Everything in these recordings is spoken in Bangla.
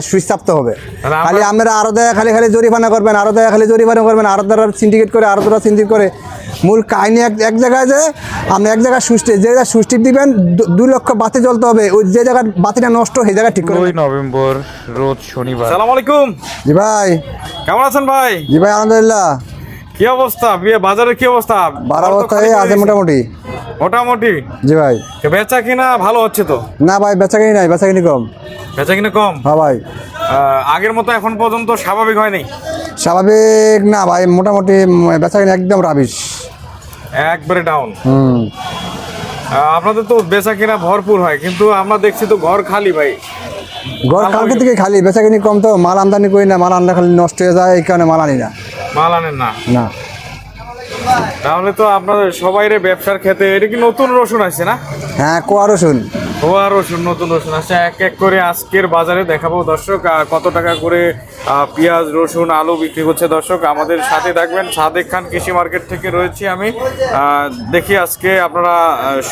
সুইচ চাপতে হবে। খালি আমরা আরও দেয় খালি খালি জরিমানা করবেন আরও দেয় খালি জরিমানা করবেন আরও দ্বারা সিন্ডিকেট করে আরও দ্বারা সিন্ডিকেট করে। মূল কাহিনী এক এক জায়গায় যে আপনি এক জায়গায় সুষ্টি যে জায়গায় সুষ্টি দিবেন দু- দুই লক্ষ বাতি জ্বলতে হবে। ওই যে জায়গার বাতিটা নষ্ট সেই জায়গায় ঠিক করে নভেম্বর রোজ শনিবার। সালাম আলাইকুম। জি ভাই। কেমন আছেন ভাই? জি ভাই আলহামদুলিল্লাহ। কি অবস্থা? বিয়ে বাজারের কি অবস্থা? বারো করে আছে মোটামুটি। মোটামুটি? জি ভাই। বেচা কিনা ভালো হচ্ছে তো? না ভাই বেচা কিনি নাই বেচা কিনি কম। বেচা কিনা কম? হ্যাঁ ভাই। আগের মতো এখন পর্যন্ত স্বাভাবিক হয়নি? স্বাভাবিক না ভাই মোটামুটি বেচা কিনি একদম রাবিশ একবারে ডাউন হুম। আপনাদের তো বেচা কিনা ভরপুর হয় কিন্তু আমরা দেখছি তো ঘর খালি ভাই। ঘর কালকে থেকে খালি বেচা কিনি কম তো মাল আমদানি করি না মাল আনলে খালি নষ্ট হয়ে যায় এই কারণে মাল আনি না। মাল আনেন না? না। তাহলে তো আপনাদের সবাইরে ব্যবসার ক্ষেত্রে এটা কি নতুন রসুন আছে না? হ্যাঁ কোয়া রসুন। কোয়া রসুন নতুন রসুন আছে এক এক করে আজকের বাজারে দেখাবো দর্শক আর কত টাকা করে পেঁয়াজ রসুন আলু বিক্রি করছে দর্শক। আমাদের সাথে থাকবেন সাদেক খান কৃষি মার্কেট থেকে রয়েছি আমি। দেখি আজকে আপনারা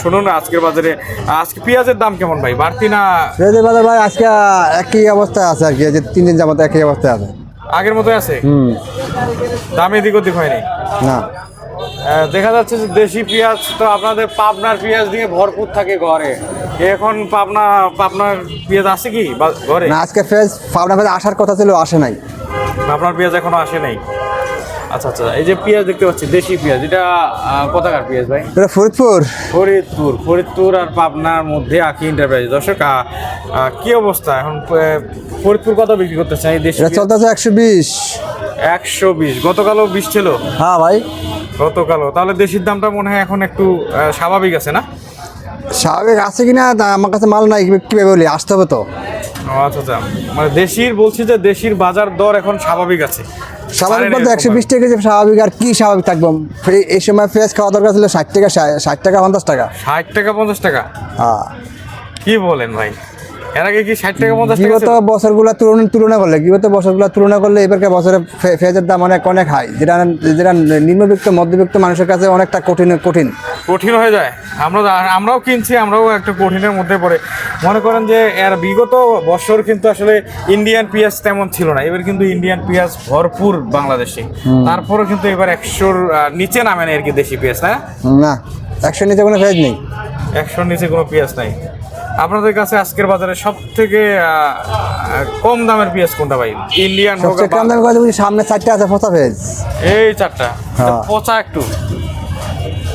শুনুন আজকের বাজারে। আজকে পেঁয়াজের দাম কেমন ভাই? বাড়তি না? পেঁয়াজের বাজার ভাই আজকে একই অবস্থায় আছে আর কি। যে তিন দিন যাবত একই অবস্থায় আছে। আগের মতো আছে? হুম। দাম এদিক ওদিক হয়নি? না। দেখা যাচ্ছে যে দেশি পেঁয়াজ তো আপনাদের পাবনার পেঁয়াজ দিয়ে ভরপুর থাকে ঘরে। এখন পাবনা পাবনার পেঁয়াজ আছে কি ঘরে? না আজকে ফেজ পাবনা ফেজ আসার কথা ছিল আসে নাই। পাবনার পেঁয়াজ এখনও আসে নাই। আচ্ছা আচ্ছা এই যে পেঁয়াজ দেখতে পাচ্ছি দেশি পেঁয়াজ এটা কোথাকার পেঁয়াজ ভাই? এটা ফরিদপুর। ফরিদপুর ফরিদপুর আর পাবনার মধ্যে আকি এন্টারপ্রাইজ দর্শক কি অবস্থা? এখন ফরিদপুর কত বিক্রি করতেছে এই দেশি চলতেছে একশো বিশ। একশো বিশ। গতকালও বিশ ছিল। হ্যাঁ ভাই। গতকালও। তাহলে দেশির দামটা মনে হয় এখন একটু স্বাভাবিক আছে না? স্বাভাবিক আছে কি না আমার কাছে মাল নাই কীভাবে বলি আসতে হবে তো। আচ্ছা আচ্ছা। মানে দেশির বলছি যে দেশির বাজার দর এখন স্বাভাবিক আছে। স্বাভাবিক বলতে একশো বিশ টাকা স্বাভাবিক আর কি স্বাভাবিক থাকব? এই- সময় ফ্রেশ খাওয়া দরকার ছিল ষাট টাকা ষাট টাকা পঞ্চাশ টাকা। ষাট টাকা পঞ্চাশ টাকা? হ্যাঁ। কি বলেন ভাই? এর আগে কি ষাট টাকা পঞ্চাশ টাকা বিগত? বছরগুলো তুলনা তুলনা করলে বিগত বছরগুলো তুলনা করলে এবারকার বছরে ফে- পেঁয়াজের দাম অনেক অনেক হাই যেটা যেটা নিম্নবিত্ত মধ্যবিত্ত মানুষের কাছে অনেকটা কঠিন কঠিন। কঠিন হয়ে যায়। আমরা আমরাও কিনছি আমরাও একটা কঠিনের মধ্যে পড়ে। মনে করেন যে এর বিগত বছর কিন্তু আসলে ইন্ডিয়ান পেঁয়াজ তেমন ছিল না। এবার কিন্তু ইন্ডিয়ান পেঁয়াজ ভরপুর বাংলাদেশে। তারপরেও কিন্তু এবার একশোর নিচে নামে না আর কি দেশি পেঁয়াজ না? না একশো নিচে কোনো পেঁয়াজ নেই। একশোর নিচে কোনো পেঁয়াজ নাই। আপনাদের কাছে আজকের বাজারে সব থেকে কম দামের পেঁয়াজ কোনটা ভাই? ইন্ডিয়ান সবচেয়ে কম বা- দামে কথা সামনে চারটা আছে পচা পেঁয়াজ এই চারটা। হ্যাঁ। পচা একটু।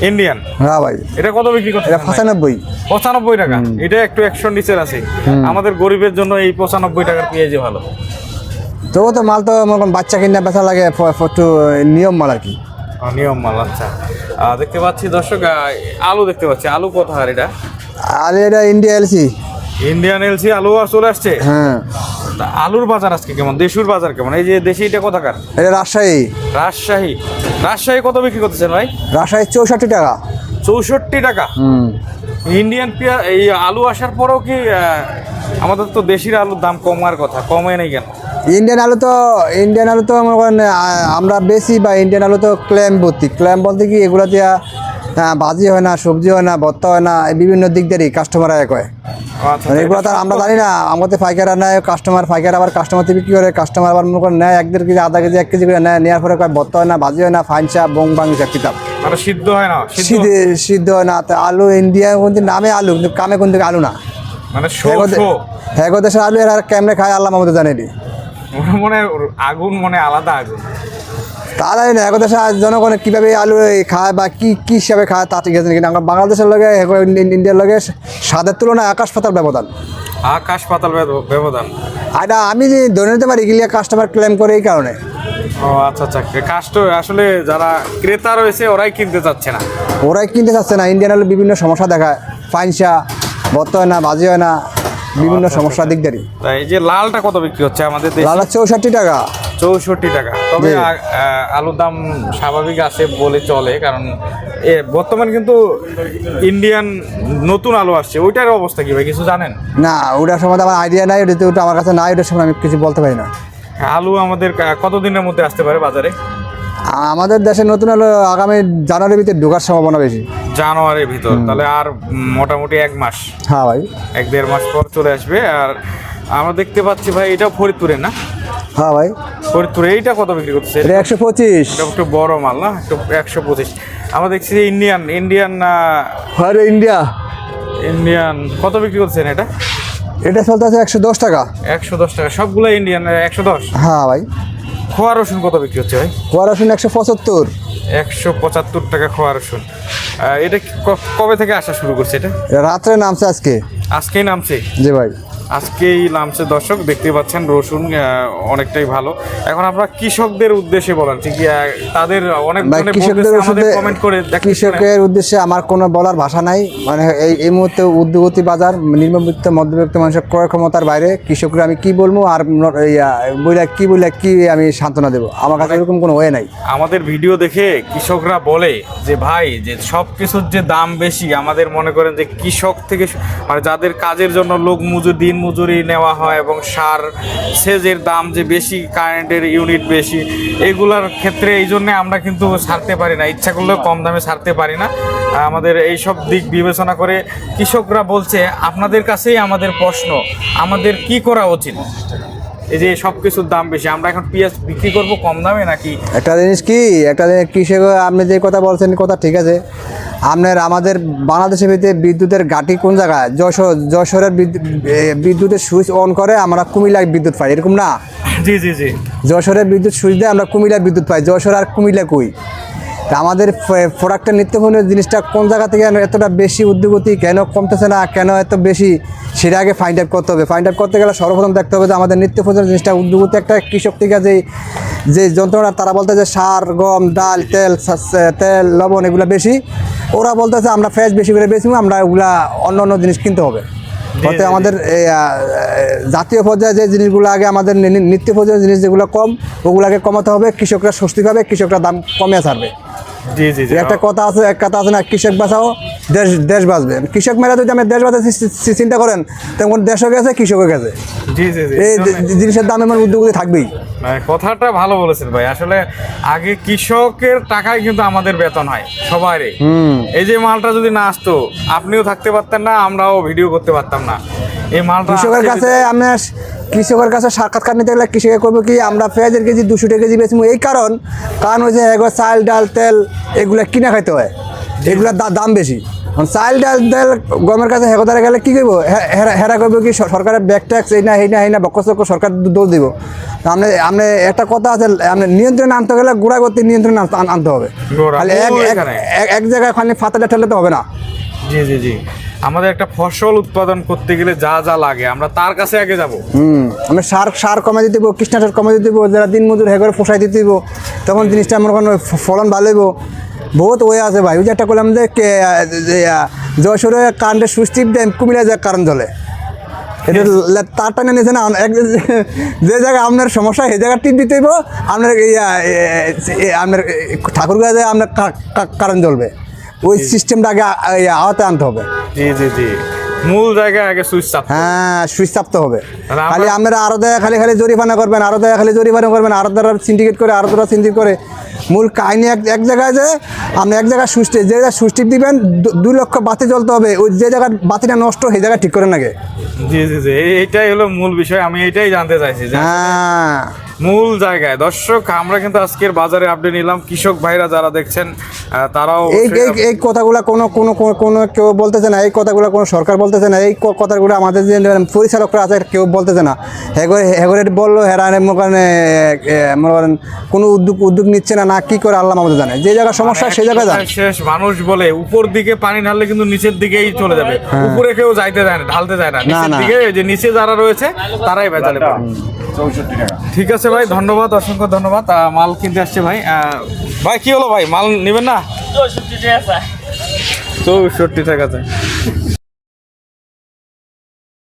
ইন্ডিয়ান? হ্যাঁ ভাই। এটা কত বিক্রি করতে এটা পঁচানব্বই। পঁচানব্বই টাকা। এটা একটু একশো নিচের আছে। আমাদের গরিবের জন্য এই পঁচানব্বই টাকার পেঁয়াজই ভালো। তবু তো মাল তো মনে বাচ্চা কিনে বেচা লাগে একটু নিয়ম মাল আর কি। নিয়ম মাল আচ্ছা। দেখতে পাচ্ছি দর্শক আলু দেখতে পাচ্ছি। আলু কত হার এটা? আর এটা ইন্ডিয়া এলসি ইন্ডিয়ান এলসি আলু আর চলে আসছে? হ্যাঁ। তা আলুর বাজার আজকে কেমন? দেশুর বাজার কেমন? এই যে দেশি এটা কোথাকার? এটা রাজশাহী। রাজশাহী। রাজশাহী কত বিক্রি করতেছেন ভাই? রাজশাহী চৌষট্টি টাকা। চৌষট্টি টাকা? ইন্ডিয়ান পেঁয়াজ এই আলু আসার পরেও কি আমাদের তো দেশির আলুর দাম কমার কথা কমে নেই কেন? ইন্ডিয়ান আলু তো ইন্ডিয়ান আলু তো আমরা বেশি বা ইন্ডিয়ান আলু তো ক্ল্যাম ভর্তি। ক্ল্যাম বলতে কি এগুলো দিয়া আহ, ভাজি হয় না সবজি হয় না ভর্তা হয় না বিভিন্ন দিক দিয়েই কাস্টমার আয় কয়। আচ্ছা, মানে এগুলো তো আমরা জানি না আমাদের পাইকাররা নেয় কাস্টমার পাইকার আবার কাস্টমার থেকে বিক্রি করে কাস্টমার আবার মনে করে নেয় এক দেড় কেজি আধা কেজি এক কেজি করে নেয় নেওয়ার পরে কয় ভর্তা হয় না ভাজি হয় না ফাইনসা বং বাং হিসাব কিতাব। মানে সিদ্ধ হয় না সিদ্ধ? হয় না তো আলু ইন্ডিয়া কিন্তু নামে আলু কিন্তু কামে কোন থেকে আলু না। মানে হ্যাগো দেশের আলু এরা কেমনে খায় আল্লাহ আমাদের জানে নি মনে মনে আগুন মনে আলাদা আগুন। তারা না এখন দেশে জনগণ কীভাবে আলু খায় বা কী কী হিসাবে খায় তা ঠিক আছে কিন্তু আমরা বাংলাদেশের লগে ইন্ডিয়ার লগে স্বাদের তুলনায় আকাশ পাতাল ব্যবধান। আকাশ পাতাল ব্যবধান? আর এটা আমি যে ধরে নিতে পারি গিলিয়া কাস্টমার ক্লেম করে এই কারণে। ও আচ্ছা আচ্ছা কাস্ট আসলে যারা ক্রেতা রয়েছে ওরাই কিনতে চাচ্ছে না। ওরাই কিনতে চাচ্ছে না ইন্ডিয়ান আলু বিভিন্ন সমস্যা দেখায়। ফাইনসা ভর্তা হয় না ভাজি হয় না বিভিন্ন সমস্যা দিক দাঁড়ি তাই এই যে লালটা কত বিক্রি হচ্ছে আমাদের দেশে? চৌষট্টি টাকা। চৌষট্টি টাকা। তবে আলুর দাম স্বাভাবিক আছে বলে চলে কারণ এ বর্তমান কিন্তু ইন্ডিয়ান নতুন আলু আসছে। ওইটার অবস্থা কি ভাই কিছু জানেন? না ওটার সম্বন্ধে আমার আইডিয়া নাই ওটা ওটা আমার কাছে নাই ওটার সময় আমি কিছু বলতে পারি না। আলু আমাদের কতদিনের মধ্যে আসতে পারে বাজারে? আমাদের দেশে নতুন আলু আগামী জানুয়ারির ভিতরে ঢোকার সম্ভাবনা বেশি। জানুয়ারির ভিতর। তাহলে আর মোটামুটি এক মাস। হ্যাঁ ভাই। এক দেড় মাস পর চলে আসবে। আর আমরা দেখতে পাচ্ছি ভাই এটা ফরিদপুরের না? হ্যাঁ ভাই। ফরিদপুরে এইটা কত বিক্রি করতেছে? এটা একশো পঁচিশ। এটা একটু বড় মাল না? একটু একশো পঁচিশ। আমরা দেখছি যে ইন্ডিয়ান ইন্ডিয়ান আর ইন্ডিয়া। ইন্ডিয়ান কত বিক্রি করছেন এটা? এটা চলতে আছে একশো দশ টাকা। একশো দশ টাকা। সবগুলো ইন্ডিয়ান একশো দশ? হ্যাঁ ভাই। খোয়া রসুন কত বিক্রি হচ্ছে ভাই? কোয়া রসুন একশো পঁচাত্তর। একশো পঁচাত্তর টাকা খোয়া রসুন। এটা কবে থেকে আসা শুরু করছে এটা এটা? রাত্রে নামছে আজকে। আজকেই নামছে? জি ভাই। আজকেই নামছে দর্শক দেখতে পাচ্ছেন রসুন অনেকটাই ভালো। এখন আপনারা কৃষকদের উদ্দেশ্যে বলেন ঠিক তাদের অনেক কমেন্ট করে কৃষকের উদ্দেশ্যে আমার কোনো বলার ভাষা নাই। মানে এই এই মুহূর্তে উদ্যোগতি বাজার নিম্নবিত্ত মধ্যবিত্ত মানুষের ক্রয় ক্ষমতার বাইরে কৃষকরা আমি কি বলব আর বইলা কি বইলা কি আমি সান্ত্বনা দেবো? আমার কাছে এরকম কোনো ওয়ে নাই। আমাদের ভিডিও দেখে কৃষকরা বলে যে ভাই যে সব কিছুর যে দাম বেশি আমাদের মনে করেন যে কৃষক থেকে মানে যাদের কাজের জন্য লোক মজুর দিন মজুরি নেওয়া হয় এবং সার সেজের দাম যে বেশি, কারেন্টের ইউনিট বেশি, এগুলার ক্ষেত্রে এই জন্যে আমরা কিন্তু সারতে পারি না। ইচ্ছা করলেও কম দামে সারতে পারি না। আমাদের এই সব দিক বিবেচনা করে কৃষকরা বলছে, আপনাদের কাছেই আমাদের প্রশ্ন, আমাদের কি করা উচিত? এই যে সব কিছুর দাম বেশি আমরা এখন পেঁয়াজ বিক্রি করব কম দামে নাকি? একটা জিনিস কি একটা জিনিস কৃষক আপনি যে কথা বলছেন কথা ঠিক আছে। আপনার আমাদের বাংলাদেশের ভিতরে বিদ্যুতের ঘাটি কোন জায়গায়? যশোর যশোরের বিদ্যুৎ বিদ্যুতের সুইচ অন করে আমরা কুমিল্লায় বিদ্যুৎ পাই এরকম না? জি জি জি। যশোরের বিদ্যুৎ সুইচ দিয়ে আমরা কুমিল্লায় বিদ্যুৎ পাই। যশোর আর কুমিল্লা কই? তা আমাদের প্রোডাক্টের নিত্যপণ্যের জিনিসটা কোন জায়গা থেকে এতটা বেশি উদ্যোগতি কেন কমতেছে না কেন এত বেশি সেটা আগে ফাইন্ড আউট করতে হবে। ফাইন্ড আউট করতে গেলে সর্বপ্রথম দেখতে হবে যে আমাদের নিত্য প্রয়োজনীয় জিনিসটা উদ্যোগতি একটা কৃষক থেকে যে যে যন্ত্রণা তারা বলতে যে সার গম ডাল তেল তেল লবণ এগুলো বেশি। ওরা বলতেছে আমরা ফ্রেশ বেশি করে বেশি আমরা ওগুলা অন্য অন্য জিনিস কিনতে হবে। অতএব আমাদের জাতীয় পর্যায়ে যে জিনিসগুলো আগে আমাদের নিত্য প্রয়োজনীয় জিনিস যেগুলো কম ওগুলাকে কমাতে হবে কৃষকরা স্বস্তি পাবে কৃষকরা দাম কমে ছাড়বে জি জি জি। একটা কথা আছে এক কথা আছে না কৃষক বাঁচাও দেশ দেশ বাঁচবে। কৃষক যদি আমি দেশ চিন্তা করেন তখন দেশও গেছে কৃষকও গেছে। জি জি জি এই জিনিসের দাম এমন উদ্যোগতি থাকবেই। কথাটা ভালো বলেছেন ভাই। আসলে আগে কৃষকের টাকায় কিন্তু আমাদের বেতন হয় সবারই এই যে মালটা যদি না আসতো আপনিও থাকতে পারতেন না আমরাও ভিডিও করতে পারতাম না। কৃষকের কাছে আমরা কৃষকের কাছে সাক্ষাৎকার নিতে গেলে কৃষকের করব কি আমরা পেঁয়াজের কেজি দুশো টাকা কেজি বেচবো। এই কারণ কারণ হচ্ছে এগুলো চাল ডাল তেল এগুলো কিনে খাইতে হয়। এগুলোর দাম বেশি। চাল ডাল তেল গমের কাছে হেকতারে গেলে কী করব? হেরা হেরা করব কি সরকারের ব্যাক ট্যাক্স এই না এই না এই না বক্ষ চক্ষ সরকার দোষ দিব। আপনি আপনি একটা কথা আছে আপনি নিয়ন্ত্রণে আনতে গেলে গোড়া করতে নিয়ন্ত্রণে আনতে- হবে। এক এক- এক- এক জায়গায় খালি ফাতাটা ঠেলে তো হবে না। জি জি জি। আমাদের একটা ফসল উৎপাদন করতে গেলে যা যা লাগে আমরা তার কাছে আগে যাব। হুম আমি সার সার কমে দিতে দিব কীটনাশক কমে দিতে দিব যারা দিন মজুর হে করে পোষাই দিতে দিব তখন জিনিসটা আমার কোনো ফলন ভালো হইব। বহুত ওয়ে আছে ভাই ওই যে একটা করলাম যে যশোরে কারেন্টের সুইচ টিপ দেন কুমিল্লা যায় কারেন্ট জ্বলে এটা তার টানে নিয়েছে না এক যে জায়গায় আপনার সমস্যা সেই জায়গায় টিপ দিতে হইব আপনার আপনার ঠাকুর গাছে আপনার কারেন্ট জ্বলবে। ওই সিস্টেমটা আগে আওয়াতে আওতায় আনতে হবে। জি জি জি। মূল জায়গায় আগে সুইচ চাপ হ্যাঁ সুইচ চাপতে হবে। খালি আমরা আরও দয়া খালি খালি জরিমানা করবেন আরও দয়া খালি জরিমানা করবেন আরও দ্বারা সিন্ডিকেট করে আরও দ্বারা সিন্ডিকেট করে। মূল কাহিনী এক এক জায়গায় যে আপনি এক জায়গায় সুইচ যে জায়গায় সুইচ টিপ দিবেন দু- দুই লক্ষ বাতি জ্বলতে হবে ওই যে জায়গার বাতিটা নষ্ট সেই জায়গা ঠিক করেন আগে। জি জি জি। এই- এইটাই হলো মূল বিষয়। আমি এটাই জানতে চাইছি হ্যাঁ। মূল জায়গায়। দর্শক আমরা কিন্তু আজকের বাজারে আপডেট নিলাম। কৃষক ভাইরা যারা দেখছেন তারাও এই এই কথাগুলো কোনো কোনো কোনো- কেউ বলতেছে না। এই কথাগুলো কোনো সরকার বলতেছে না। এই কথাগুলো আমাদের যে পরিচালকরা আছে কেউ বলতেছে না। হেগরে হেগরে বলল হেরা মনে করেন মনে কোনো উদ্যোগ উদ্যোগ নিচ্ছে না না কি করে আল্লাহ আমাদের জানে? যে জায়গায় সমস্যা সেই জায়গায় কথায় শেষ মানুষ বলে উপর দিকে পানি ঢাললে কিন্তু নিচের দিকেই চলে যাবে। উপরে কেউ যাইতে যায় না ঢালতে যায় না। নিচের না। দিকে যে নিচে যারা রয়েছে তারাই ভেজালে। চৌষট্টি টাকা। ঠিক আছে ভাই ধন্যবাদ অসংখ্য ধন্যবাদ। মাল কিনতে আসছে ভাই। ভাই কি হলো ভাই? মাল নেবেন না? চৌষট্টি টাকা